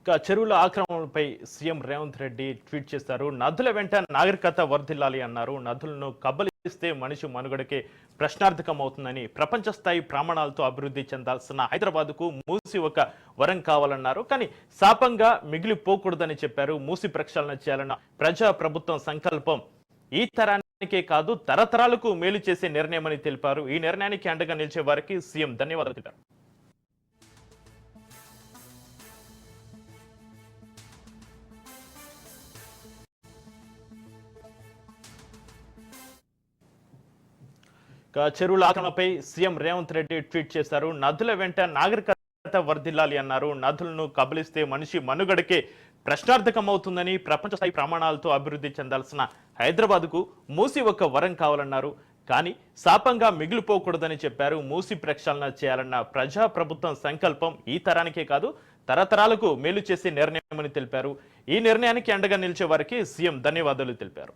ఇక చెరువుల ఆక్రమణపై సీఎం రేవంత్ రెడ్డి ట్వీట్ చేశారు నదుల వెంట నాగరికత వర్ధిల్లాలి అన్నారు. నదులను కబ్బలిస్తే మనిషి మనుగడకే ప్రశ్నార్థకం అవుతుందని ప్రపంచ స్థాయి ప్రమాణాలతో అభివృద్ధి చెందాల్సిన హైదరాబాద్కు మూసి ఒక వరం కావాలన్నారు. కానీ శాపంగా మిగిలిపోకూడదని చెప్పారు. మూసి ప్రక్షాళన చేయాలన్న ప్రజా ప్రభుత్వం సంకల్పం ఈ తరానికే కాదు తరతరాలకు మేలు చేసే నిర్ణయమని తెలిపారు. ఈ నిర్ణయానికి అండగా నిలిచే వారికి సీఎం ధన్యవాదాలు తెలిపారు. చెరువుల ఆక్రమణపై సీఎం రేవంత్ రెడ్డి ట్వీట్ చేశారు. నదుల వెంట నాగరికత వర్ధిల్లాలి అన్నారు. నదులను కబలిస్తే మనిషి మనుగడకే ప్రశ్నార్థకం అవుతుందని ప్రపంచ స్థాయి ప్రమాణాలతో అభివృద్ధి చెందాల్సిన హైదరాబాద్కు మూసి ఒక వరం కావాలన్నారు. కానీ శాపంగా మిగిలిపోకూడదని చెప్పారు. మూసి ప్రక్షాళన చేయాలన్న ప్రజా ప్రభుత్వం సంకల్పం ఈ తరానికే కాదు తరతరాలకు మేలు చేసే నిర్ణయమని తెలిపారు. ఈ నిర్ణయానికి అండగా నిలిచే వారికి సీఎం ధన్యవాదాలు తెలిపారు.